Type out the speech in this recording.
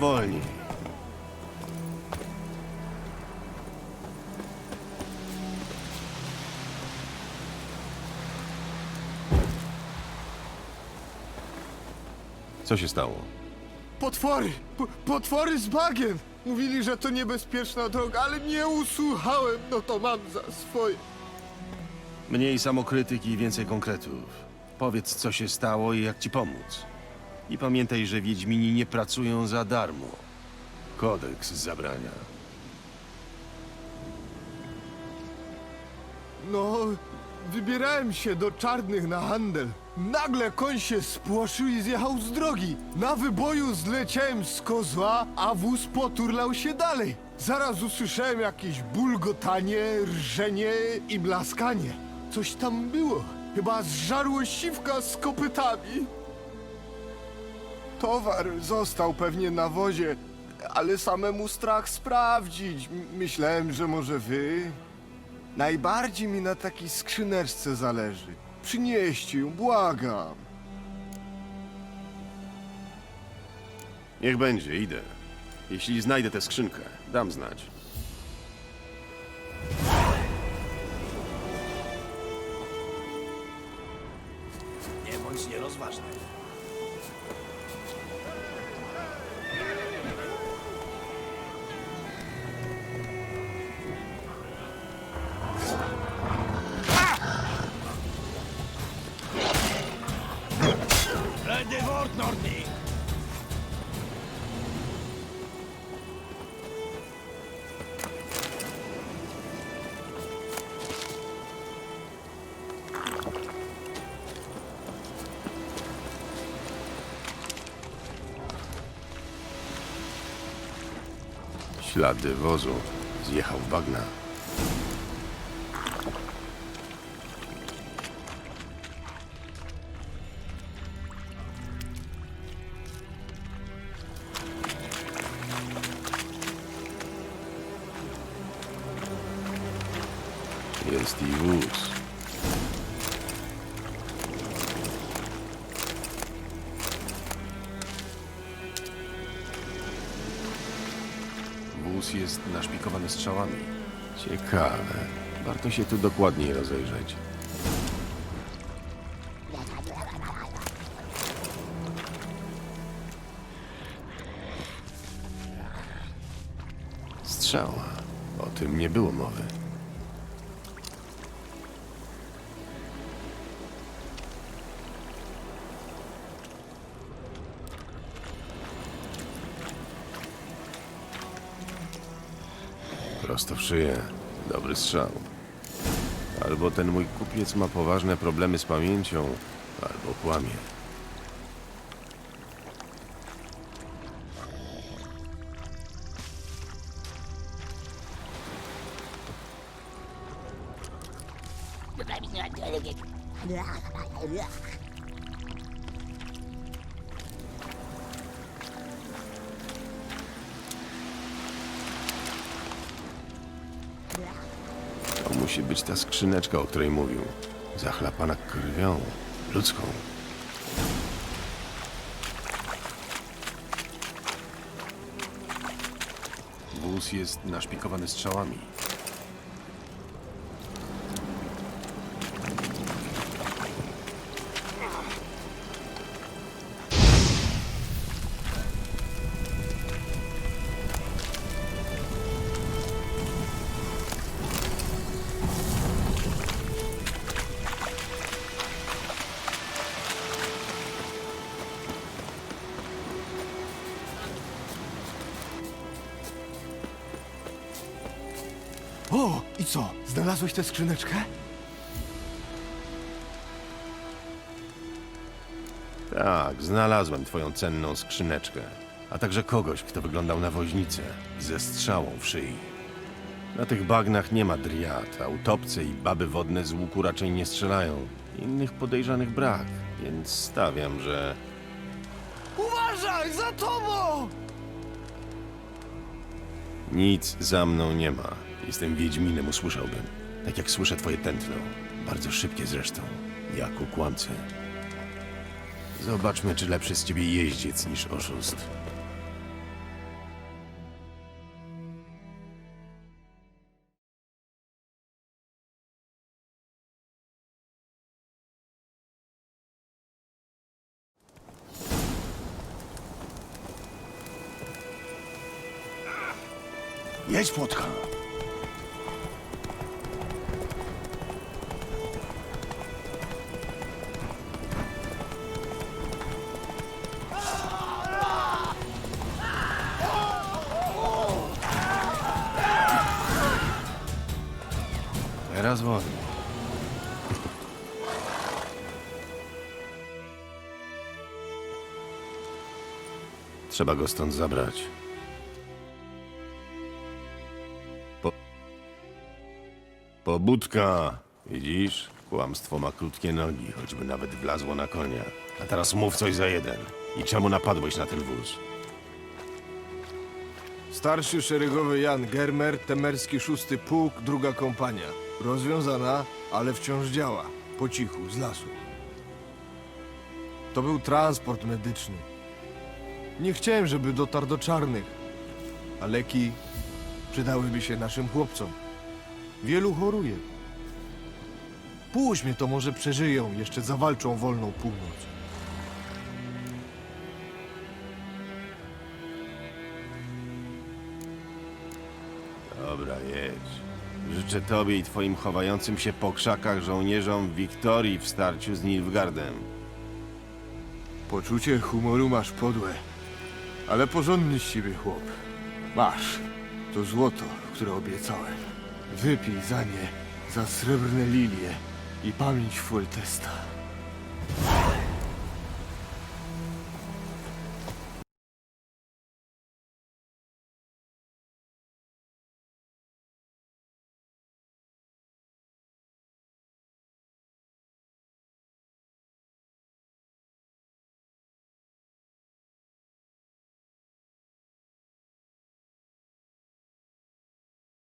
Wolniej. Co się stało? Potwory! P potwory z bagien! Mówili, że to niebezpieczna droga, ale nie usłuchałem, no to mam za swoje. Mniej samokrytyki i więcej konkretów. Powiedz, co się stało i jak ci pomóc. I pamiętaj, że Wiedźmini nie pracują za darmo. Kodeks zabrania. No, wybierałem się do czarnych na handel. Nagle koń się spłoszył i zjechał z drogi. Na wyboju zleciałem z kozła, a wóz poturlał się dalej. Zaraz usłyszałem jakieś bulgotanie, rżenie i blaskanie. Coś tam było. Chyba zżarło siwka z kopytami. Towar został pewnie na wozie, ale samemu strach sprawdzić. M- Myślałem, że może wy. Najbardziej mi na takiej skrzyneczce zależy. Przynieście ją, błagam. Niech będzie, idę. Jeśli znajdę tę skrzynkę, dam znać. Nie bądź nierozważny. Ślady wozu. Zjechał w bagna. Jest i wóz. Wóz jest naszpikowany strzałami. Ciekawe. Warto się tu dokładniej rozejrzeć. Strzała. O tym nie było mowy. Prosto w szyję. Dobry strzał. Albo ten mój kupiec ma poważne problemy z pamięcią, albo kłamie. Musi być ta skrzyneczka, o której mówił. Zachlapana krwią. Ludzką. Wóz jest naszpikowany strzałami. O, i co? Znalazłeś tę skrzyneczkę? Tak, znalazłem twoją cenną skrzyneczkę. A także kogoś, kto wyglądał na woźnicę, ze strzałą w szyi. Na tych bagnach nie ma driad, a utopce i baby wodne z łuku raczej nie strzelają. Innych podejrzanych brak, więc stawiam, że... Uważaj, za tobą! Nic za mną nie ma. Jestem Wiedźminem, usłyszałbym. Tak jak słyszę twoje tętno. Bardzo szybkie zresztą. Jak u kłamcy. Zobaczmy, czy lepszy z ciebie jeździec niż oszust. Jedź, Płotka. Teraz wolno. Trzeba go stąd zabrać. Po... Pobudka! Widzisz? Kłamstwo ma krótkie nogi, choćby nawet wlazło na konia. A teraz mów coś za jeden. I czemu napadłeś na ten wóz? Starszy szeregowy Jan Germer, temerski szósty pułk, druga kompania. Rozwiązana, ale wciąż działa. Po cichu, z lasu. To był transport medyczny. Nie chciałem, żeby dotarł do czarnych. A leki przydałyby się naszym chłopcom. Wielu choruje. Mnie, to może przeżyją, jeszcze zawalczą wolną północ. Życzę tobie i twoim chowającym się po krzakach żołnierzom Wiktorii w starciu z Nilfgaardem. Poczucie humoru masz podłe, ale porządny z ciebie chłop. Masz. To złoto, które obiecałem. Wypij za nie, za srebrne lilie i pamięć Foltesta.